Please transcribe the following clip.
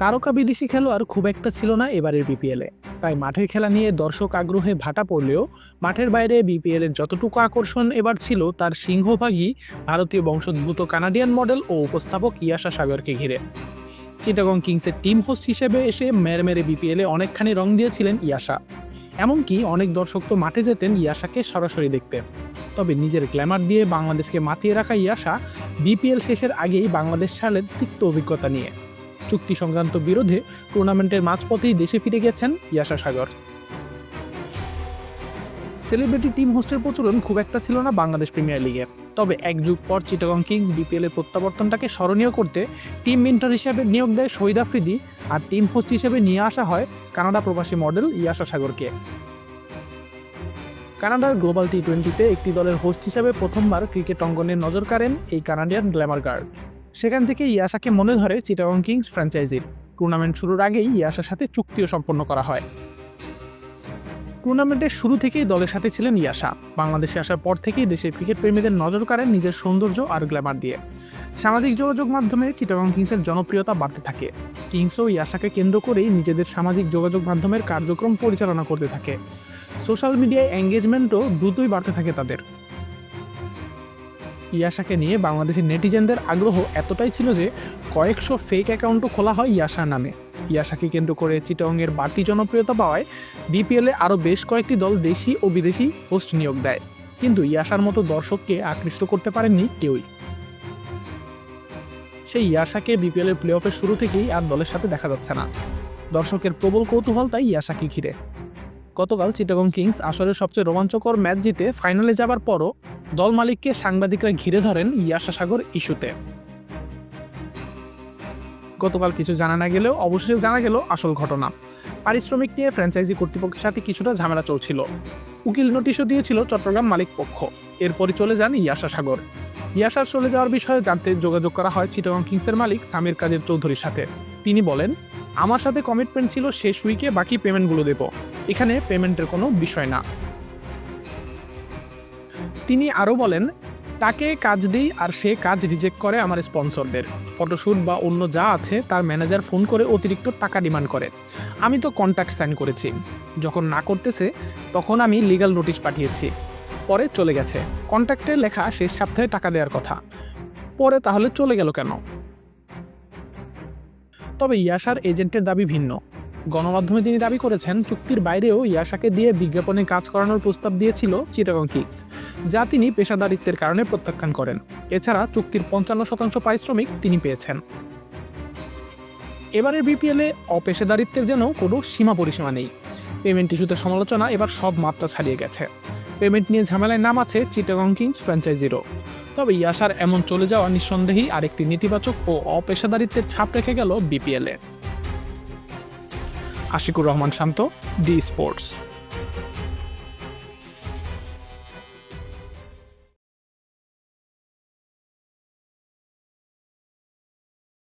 তারকা বিদেশি খেলোয়াড় খুব একটা ছিল না এবারের বিপিএলে তাই মাঠের খেলা নিয়ে দর্শক আগ্রহে ভাটা পড়লেও মাঠের বাইরে বিপিএলের যতটুকু আকর্ষণ এবার ছিল তার সিংহভাগই ভারতীয় বংশোদ্ভূত কানাডিয়ান মডেল ও উপস্থাপক ইয়াশা সাগরকে ঘিরে। চিটাগং কিংসের টিম হোস্ট হিসেবে এসে মেরে মেরে বিপিএলে অনেকখানি রং দিয়েছিলেন ইয়াশা এমনকি অনেক দর্শক তো মাঠে যেতেন ইয়াশাকে সরাসরি দেখতে। তবে নিজের গ্ল্যামার দিয়ে বাংলাদেশকে মাতিয়ে রাখা ইয়াশা বিপিএল শেষের আগেই বাংলাদেশ ছাড়লেন তিক্ত অভিজ্ঞতা নিয়ে। চুক্তি সংক্রান্ত বিরোধে টুর্নামেন্টের মাঝপথেই দেশে ফিরে গেছেন ইয়াশা সাগর। সেলিব্রিটি টিম হোস্টের প্রচলন খুব একটা ছিল না বাংলাদেশ প্রিমিয়ার লিগে। তবে এক যুগ পর চিটাগং কিংস বিপিএল এর প্রত্যাবর্তনটাকে স্মরণীয় করতে টিম মেন্টর হিসেবে নিয়োগ দেয় শহীদ আফ্রিদি আর টিম হোস্ট হিসেবে নিয়ে আসা হয় কানাডা প্রবাসী মডেল ইয়াশা সাগরকে। কানাডার গ্লোবাল টি টোয়েন্টিতে একটি দলের হোস্ট হিসেবে প্রথমবার ক্রিকেট অঙ্গনে নজর কাড়েন এই কানাডিয়ান গ্ল্যামার গার্ড। সেখান থেকে ইয়াশাকে মনে ধরে চিটাগং কিংস ফ্র্যাঞ্চাইজির। টুর্নামেন্ট শুরুর আগেই ইয়াশার সাথে চুক্তিও সম্পন্ন করা হয়। টুর্নামেন্টের শুরু থেকেই দলের সাথে ছিলেন ইয়াশা বাংলাদেশে আসার পর থেকেই দেশের ক্রিকেট প্রেমীদের নজর কাড়েন নিজের সৌন্দর্য আর গ্ল্যামার দিয়ে। সামাজিক যোগাযোগ মাধ্যমে চিটাগং কিংসের জনপ্রিয়তা বাড়তে থাকে। কিংসও ইয়াশাকে কেন্দ্র করেই নিজেদের সামাজিক যোগাযোগ মাধ্যমের কার্যক্রম পরিচালনা করতে থাকে। সোশ্যাল মিডিয়ায় এঙ্গেজমেন্টও দ্রুতই বাড়তে থাকে তাদের। ইয়াশাকে নিয়ে বাংলাদেশের নেটিজেনদের আগ্রহ এতটাই ছিল যে কয়েকশো ফেক অ্যাকাউন্টও খোলা হয় ইয়াশার নামে। ইয়াশাকে কেন্দ্র করে চিটংয়ের বাড়তি জনপ্রিয়তা পাওয়ায় বিপিএলে আরও বেশ কয়েকটি দল দেশি ও বিদেশি হোস্ট নিয়োগ দেয়। কিন্তু ইয়াশার মতো দর্শককে আকৃষ্ট করতে পারেননি কেউই। সেই ইয়াশাকে বিপিএলের প্লে অফের শুরু থেকেই আর দলের সাথে দেখা যাচ্ছে না। দর্শকের প্রবল কৌতূহল তাই ইয়াশাকে ঘিরে। গতকাল চিটাগং কিংস আসরের সবচেয়ে রোমাঞ্চকর ম্যাচ জিতে ফাইনালে যাবার পরও দল মালিককে সাংবাদিকরা ঘিরে ধরেন ইয়াশা সাগর ইস্যুতে। গতকাল কিছু জানা না গেলেও অবশেষে জানা গেল আসল ঘটনা। পারিশ্রমিক নিয়ে ফ্র্যাঞ্চাইজি কর্তৃপক্ষের সাথে কিছুটা ঝামেলা চলছিল। উকিল নোটিশও দিয়েছিল চট্টগ্রাম মালিক পক্ষ। এরপরই চলে যান ইয়াশা সাগর। ইয়াশার চলে যাওয়ার বিষয়ে জানতে যোগাযোগ করা হয় চিটাগং কিংসের মালিক সামির কাজের চৌধুরীর সাথে। তিনি বলেন, আমার সাথে কমিটমেন্ট ছিল শেষ উইকে বাকি পেমেন্টগুলো দেব। এখানে পেমেন্টের কোনো বিষয় না। তিনি আরও বলেন, তাকে কাজ দিই আর সে কাজ রিজেক্ট করে আমার স্পন্সরদের ফটোশ্যুট বা অন্য যা আছে, তার ম্যানেজার ফোন করে অতিরিক্ত টাকা ডিমান্ড করে। আমি তো কন্ট্যাক্ট সাইন করেছি। যখন না করতেছে, তখন আমি লিগ্যাল নোটিশ পাঠিয়েছি। পরে চলে গেছে। কন্ট্যাক্টে লেখা শেষ সপ্তাহে টাকা দেওয়ার কথা। পরে তাহলে চলে গেল কেন? তবে ইয়াশার এজেন্টের দাবি ভিন্ন। গণমাধ্যমে তিনি দাবি করেছেন, চুক্তির বাইরেও ইয়াশাকে দিয়ে বিজ্ঞাপনে কাজ করানোর প্রস্তাব দিয়েছিল চিটাগং কিংস, যা তিনি পেশাদারিত্বের কারণে প্রত্যাখ্যান করেন। এছাড়া চুক্তির পঞ্চান্ন শতাংশ পারিশ্রমিক তিনি পেয়েছেন। এবারের বিপিএলে অপেশাদারিত্বের যেন কোনো সীমা পরিসীমা নেই। পেমেন্ট ইস্যুতে সমালোচনা এবার সব মাত্রা ছাড়িয়ে গেছে। পেমেন্ট নিয়ে ঝামেলায় নাম আছে চিটাগং কিংস ফ্র্যাঞ্চাইজিরও। তবে ইয়াসার এমন চলে যাওয়া নিঃসন্দেহেই আরেকটি নেতিবাচক ও অপেশাদারিত্বের ছাপ রেখে গেল বিপিএলে। Ashiqur Rahman Shanto, D sports.